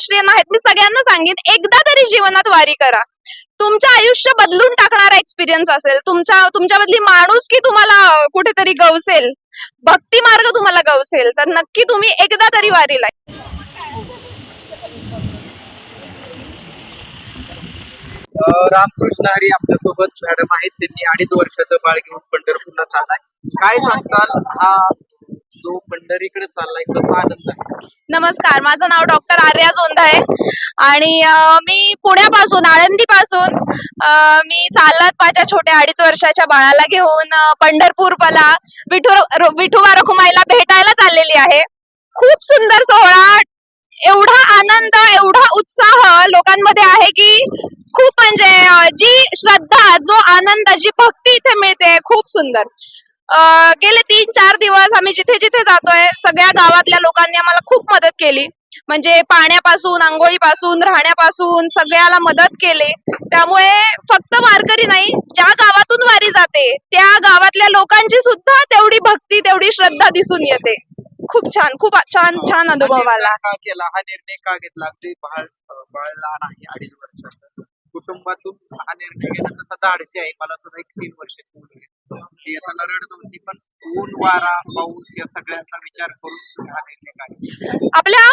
आश्रय आहेत मी सगळ्यांना सांगेन एकदा तरी जीवनात वारी करा. तुमचं आयुष्य बदलून टाकणारा एक्सपिरियन्स असेल. तुमच्या तुमच्यामधली माणूस की तुम्हाला कुठेतरी गवसेल. भक्ती मार्ग तुम्हाला गवसेल. तर नक्की तुम्ही एकदा तरी वारीला रामकृष्ण हरी आपल्यासोबत मॅडम आहेत. त्यांनी अडीच वर्षाचं बाळ घेऊन पंढरपूरला चाललाय. काय सांगताल? हा पंढरीकडे चाललाय. कसा आनंद. आहे नमस्कार माझं नाव डॉक्टर आर्या जोंधा आहे. आणि अं, मी पुण्यापासून आळंदीपासून अं, मी चालत माझ्या छोट्या अडीच वर्षाच्या बाळाला घेऊन अं, पंढरपूरला विठू विठोबा रखुमाईला भेटायला चाललेली आहे. खूप सुंदर सोहळा. एवढा आनंद एवढा उत्साह लोकांमध्ये आहे की खूप म्हणजे अं, जी श्रद्धा जो आनंद जी भक्ती इथे मिळते खूप सुंदर. गेले तीन चार दिवस आम्ही जिथे जिथे जातोय सगळ्या गावातल्या लोकांनी आम्हाला खूप मदत केली. म्हणजे पाण्यापासून आंघोळीपासून राहण्यापासून सगळ्याला मदत केली. त्यामुळे फक्त वारकरी नाही ज्या गावातून वारी जाते त्या गावातल्या लोकांची सुद्धा तेवढी भक्ती तेवढी श्रद्धा दिसून येते. खूप छान खूप छान छान अनुभव आला. का केला. हा निर्णय का घेतला? अगदी बाळ बाळ लहान आहे अडीच वर्षाचं. कुटुंबातून हा निर्णय घेणं तसा धाडसी आहे. मला सुद्धा एक तीन वर्षाची मुलगी आहे. येताना रडत होती पण ऊन वारा पाऊस या सगळ्यांचा विचार करून हा निर्णय आपल्या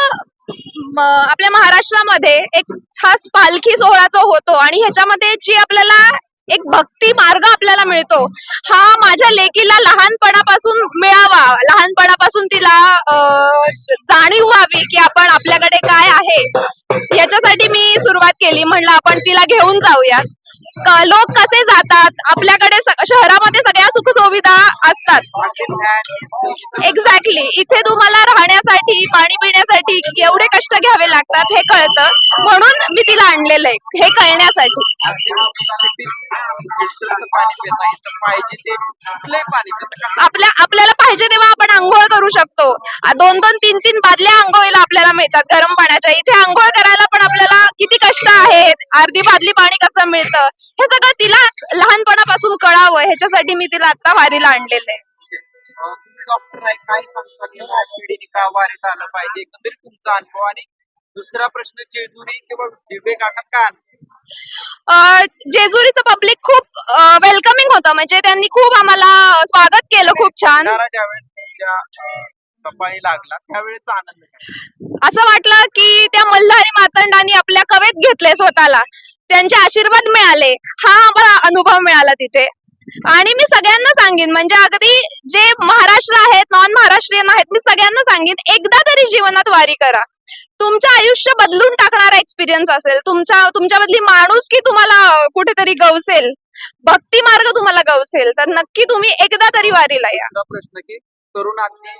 आपल्या महाराष्ट्रामध्ये एक खास पालखी सोहळा जो होतो आणि ह्याच्यामध्ये जी आपल्याला एक भक्ती मार्ग आपल्याला मिळतो हा माझ्या लेकीला लहानपणापासून मिळावा. लहानपणापासून तिला जाणीव व्हावी की आपण आपल्याकडे काय आहे. याच्यासाठी मी सुरुवात केली. म्हणलं आपण तिला घेऊन जाऊया लोक कसे जातात? आपल्याकडे शहरामध्ये सगळ्या सुखसुविधा असतात. एक्झॅक्टली इथे तुम्हाला राहण्यासाठी पाणी पिण्यासाठी एवढे कष्ट घ्यावे लागतात हे कळतं. म्हणून मी तिला आणलेलं आहे हे कळण्यासाठी. आपल्या आपल्याला पाहिजे तेव्हा आपण आंघोळ करू शकतो. दोन दोन तीन तीन बादल्या आंघोळीला आपल्याला मिळतात. गरम पाण्याच्या. इथे आंघोळ करायला किती कष्ट आहेत? अर्धी बादली पाणी कसं मिळतं? हे सगळं तिला लहानपणापासून कळावं. ह्याच्यासाठी मी तिला आता वारीला आणलेलं आहे. अं, तुम्ही डॉक्टर आहे काय सांगता की या पिढीने का वारीत आलं पाहिजे. एकंदरीत तुमचा अनुभव आणि दुसरा प्रश्न जेजुरी किंवा दिवे जेजुरीचं पब्लिक खूप वेलकमिंग होतं. म्हणजे त्यांनी खूप आम्हाला स्वागत केलं खूप छान. ज्यावेळेस तुमच्या कपाळी लागला त्यावेळेचा आनंद? असं वाटलं की त्या मल्हारी मातंडांनी आपल्या कवेत घेतले स्वतःला. त्यांचे आशीर्वाद मिळाले. हा आम्हाला अनुभव मिळाला तिथे. आणि मी सगळ्यांना सांगेन म्हणजे अगदी जे महाराष्ट्र आहेत नॉन महाराष्ट्रीयन आहेत मी सगळ्यांना सांगेन एकदा तरी जीवनात वारी करा. तुमचं आयुष्य बदलून टाकणारा एक्सपिरियन्स असेल. तुमच्या तुमच्यामधली माणूस की तुम्हाला कुठेतरी गवसेल. भक्ती मार्ग तुम्हाला गवसेल. तर नक्की तुम्ही एकदा तरी वारीला या. प्रश्न की तरुण अगदी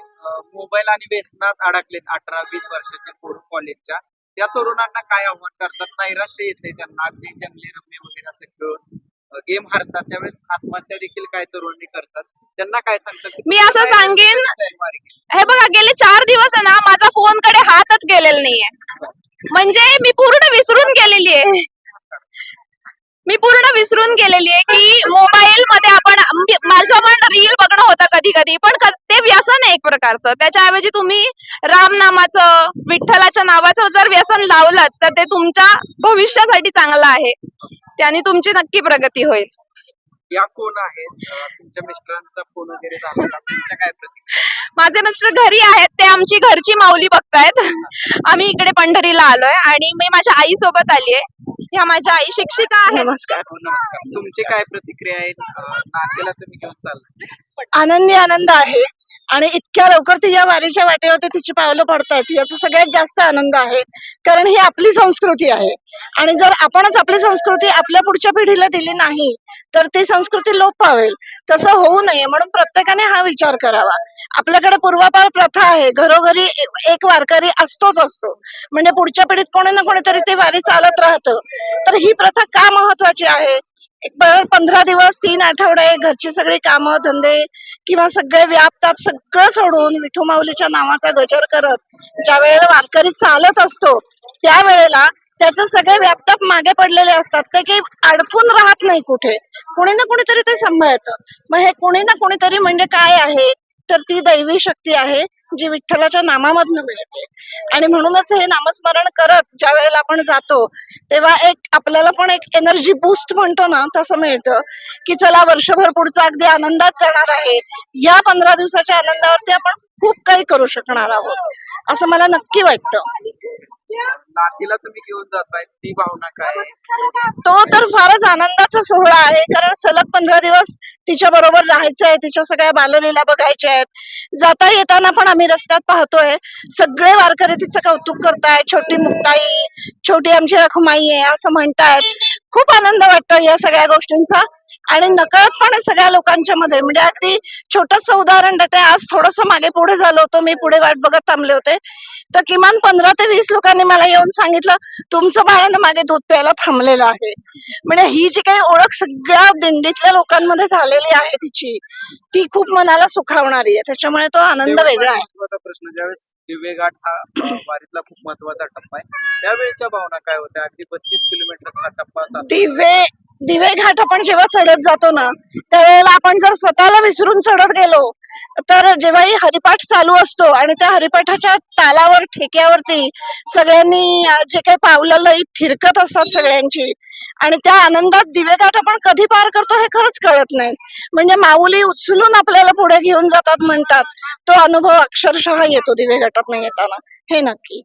मोबाईल आणि व्यसनात अडकलेत अठरा वीस वर्षाचे पोरं कॉलेजच्या त्या तरुणांना काय आव्हान करतात? नैराश्य येते त्यांना. अगदी जंगली रम्य वगैरे असं खेळून गेम हारतात. त्यावेळेस आत्महत्या देखील काय तरुणांनी करतात? त्यांना काय सांगतात? मी असं सांगेन? हे बघा गेले चार दिवस आहे ना माझा फोनकडे हातच गेलेला नाहीये. म्हणजे मी पूर्ण विसरून गेलेली आहे. मी पूर्ण विसरून गेलेली आहे की मोबाईल मध्ये आपण माझं पण रील बघणं होतं कधी कधी पण ते व्यसन आहे एक प्रकारचं. त्याच्याऐवजी तुम्ही राम नामाचं विठ्ठलाच्या नावाचं जर व्यसन लावलं तर ते तुमच्या भविष्यासाठी चांगलं आहे. त्याने तुमची नक्की प्रगती होईल. या कोण आहेत? अं, तुमच्या मिस्टरांचा फोन वगैरे झाला तुमच्या काय प्रतिक्रिया? माझे मिस्टर घरी आहेत ते आमची घरची माऊली बघतायत आम्ही इकडे पंढरीला आलोय आणि मी माझ्या आई सोबत आली आहे ह्या माझ्या आई शिक्षिका आहेत. नमस्कार. हो, नमस्कार. तुमची काय प्रतिक्रिया आहे? अं, नातेला तुम्ही घेऊन चालला. आनंदी आनंद आहे. आणि इतक्या लवकर ती या वारीच्या वाटेवरती तिची पावलं पडतायत. याचा सगळ्यात जास्त आनंद आहे. कारण ही आपली संस्कृती आहे. आणि जर आपणच आपली संस्कृती आपल्या पुढच्या पिढीला दिली नाही तर ती संस्कृती लोप पावेल तसं होऊ नये म्हणून प्रत्येकाने हा विचार करावा. आपल्याकडे पूर्वापार प्रथा आहे. घरोघरी एक- वारकरी असतोच असतो. म्हणजे पुढच्या पिढीत कोणी ना कोणीतरी ते वारी चालत राहतं. तर ही प्रथा का महत्वाची आहे? एक पंधरा दिवस तीन आठवडे घरची सगळी कामं धंदे किंवा सगळे व्यापताप सगळं सोडून विठू माऊलीच्या नावाचा गजर करत ज्या वेळेला वारकरी चालत असतो त्यावेळेला त्याचे सगळे व्यापताप मागे पडलेले असतात ते काही अडकून राहत नाही कुठे. कुणी ना कुणीतरी ते सांभाळतं. मग हे कुणी ना कुणीतरी म्हणजे काय आहे? तर ती दैवी शक्ती आहे जी विठ्ठलाच्या नामामधनं मिळते. आणि म्हणूनच हे नामस्मरण करत ज्या वेळेला आपण जातो तेव्हा एक आपल्याला पण एक एनर्जी बूस्ट म्हणतो ना तसं मिळतं. की चला वर्षभर पुढचा अगदी आनंदात जाणार आहे. या पंधरा दिवसाच्या आनंदावरती आपण खूप काही करू शकणार आहोत. असं मला नक्की वाटतं. नातीला तुम्ही घेऊन जाताय ती भावना काय आहे? तो तर फारच आनंदाचा सोहळा आहे कारण सलग पंधरा दिवस तिच्या बरोबर राहायचं आहे तिच्या सगळ्या बाललीला बघायच्या आहेत. जाता येताना पण आम्ही रस्त्यात पाहतोय सगळे वारकरी तिचं कौतुक करताय छोटी मुक्ताई छोटी आमची रखुमाई आहे असं म्हणतायत. खूप आनंद वाटतो या सगळ्या गोष्टींचा. आणि नकळतपणे सगळ्या लोकांच्या मध्ये म्हणजे अगदी छोटस उदाहरण देते आज थोडस मागे पुढे झालो होतो मी पुढे वाट बघत थांबले होते. तर किमान पंधरा ते वीस लोकांनी मला येऊन सांगितलं तुमचं बाळानं मागे दूध प्यायला थांबलेलं आहे. म्हणजे ही जी काही ओळख सगळ्या दिंडीतल्या लोकांमध्ये झालेली आहे तिची ती खूप मनाला सुखावणारी आहे. त्याच्यामुळे तो आनंद वेगळा आहे. प्रश्न ज्यावेळेस दिव्य घाट हा अ, वारीतला खूप महत्त्वाचा टप्पा आहे त्यावेळेच्या भावना काय होत्या? अगदी बत्तीस किलोमीटरचा हा टप्पा असा. दिवे दिवे घाट आपण जेव्हा चढत जातो ना त्यावेळेला आपण जर स्वतःला विसरून चढत गेलो तर जेव्हाही हरिपाठ चालू असतो आणि त्या हरिपाठाच्या तालावर ठेक्यावरती सगळ्यांनी जे काही पावलं लई थिरकत असतात सगळ्यांची आणि त्या आनंदात दिवे घाट आपण कधी पार करतो हे खरंच कळत नाही. म्हणजे माऊली उचलून आपल्याला पुढे घेऊन जातात म्हणतात तो अनुभव अक्षरशः येतो दिवे घाटात येताना. हे नक्की.